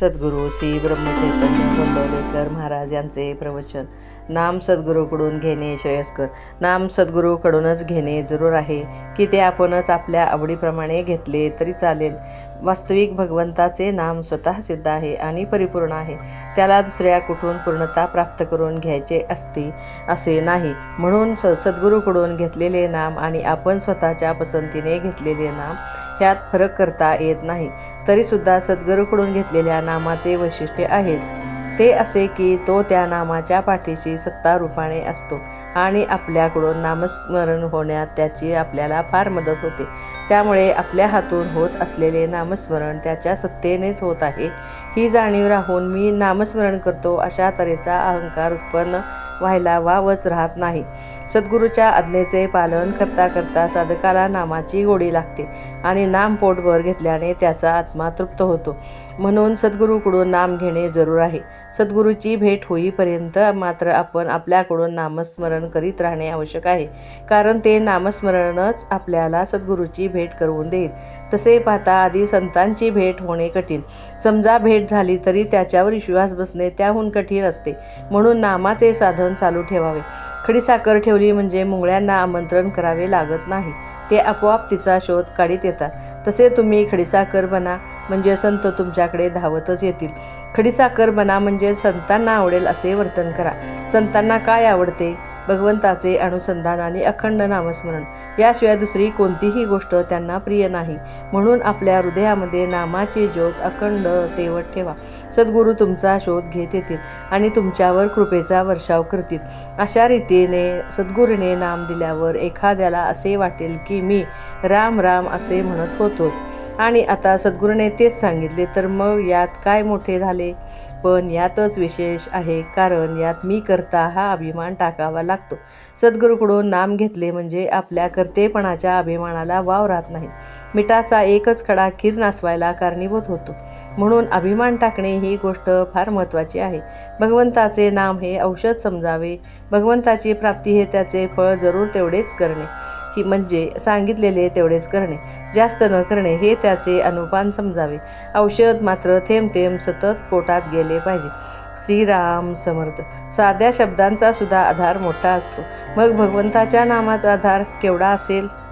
सद्गुरू श्री ब्रह्मचैतन्य गोंदवलेकर महाराज यांचे प्रवचन. नाम सद्गुरूकडून घेणे श्रेयस्कर. नाम सद्गुरूकडूनच घेणे जरूर आहे. की ते आपणच आपल्या आवडीप्रमाणे घेतले तरी चालेल. वास्तविक भगवंताचे नाम स्वतः सिद्ध आहे आणि परिपूर्ण आहे. त्याला दुसऱ्या कुठून पूर्णता प्राप्त करून घ्यायचे असते असे नाही. म्हणून स सद्गुरूकडून घेतलेले नाम आणि आपण स्वतःच्या पसंतीने घेतलेले नाम ह्यात फरक करता येत नाही. तरीसुद्धा सद्गुरूकडून घेतलेल्या नामाचे वैशिष्ट्य आहेच. ते असे की तो त्या नामाच्या पाठीशी सत्ता रूपाने असतो आणि आपल्याकडून नामस्मरण होण्यात त्याची आपल्याला फार मदत होते. त्यामुळे आपल्या हातून होत असलेले नामस्मरण त्याच्या सत्तेनेच होत आहे. ही जाणीव राहून मी नामस्मरण करतो अशा तऱ्हेचा अहंकार उत्पन्न व्हायला वावच राहत नाही. सद्गुरूच्या आज्ञेचे पालन करता करता साधकाला नामाची गोडी लागते आणि नाम पोटभर घेतल्याने त्याचा आत्मा तृप्त होतो. म्हणून सद्गुरूकडून नाम घेणे जरूर आहे. सद्गुरूची भेट होईपर्यंत मात्र आपण आपल्याकडून नामस्मरण करीत राहणे आवश्यक आहे. कारण ते नामस्मरणच आपल्याला सद्गुरूची भेट करून देईल. तसे पाहता आधी संतांची भेट होणे कठीण. समजा भेट झाली तरी त्याच्यावर विश्वास बसणे त्याहून कठीण असते. म्हणून नामाचे साधन चालू ठेवावे. खडीसाखर ठेवली म्हणजे मुंगळ्यांना आमंत्रण करावे लागत नाही. ते आपोआप तिचा शोध काढीत येतात. तसे तुम्ही खडीसाखर बना म्हणजे संत तुमच्याकडे धावतच येतील. खडीसाखर बना म्हणजे संतांना आवडेल असे वर्तन करा. संतांना काय आवडते? भगवंताचे अनुसंधान आणि अखंड नामस्मरण. याशिवाय दुसरी कोणतीही गोष्ट त्यांना प्रिय नाही. म्हणून आपल्या हृदयामध्ये नामाची ज्योत अखंड तेवत ठेवा. सद्गुरू तुमचा शोध घेत येतील आणि तुमच्यावर कृपेचा वर्षाव करतील. अशा रीतीने सद्गुरूने नाम दिल्यावर एखाद्याला असे वाटेल की मी राम राम असे म्हणत होतोच. आणि आता सद्गुरूने तेच सांगितले तर मग यात काय मोठे झाले? पण यातच विशेष आहे कारण यात मी करता हा अभिमान टाकावा लागतो. सद्गुरूकडून नाम घेतले म्हणजे आपल्या कर्तेपणाच्या अभिमानाला वाव राहत नाही. मिठाचा एकच खडा खीर नासवायला कारणीभूत होतो. म्हणून अभिमान टाकणे ही गोष्ट फार महत्त्वाची आहे. भगवंताचे नाम हे औषध समजावे. भगवंताची प्राप्ती हे त्याचे फळ जरूर तेवढेच करणे. की म्हणजे सांगितलेले तेवढेच करणे. जास्त न करणे हे त्याचे अनुपान समजावे. औषध मात्र थेंब थेंब सतत पोटात गेले पाहिजे. श्रीराम समर्थ. साध्या शब्दांचा सुद्धा आधार मोठा असतो. मग भगवंताच्या नामाचा आधार केवढा असेल?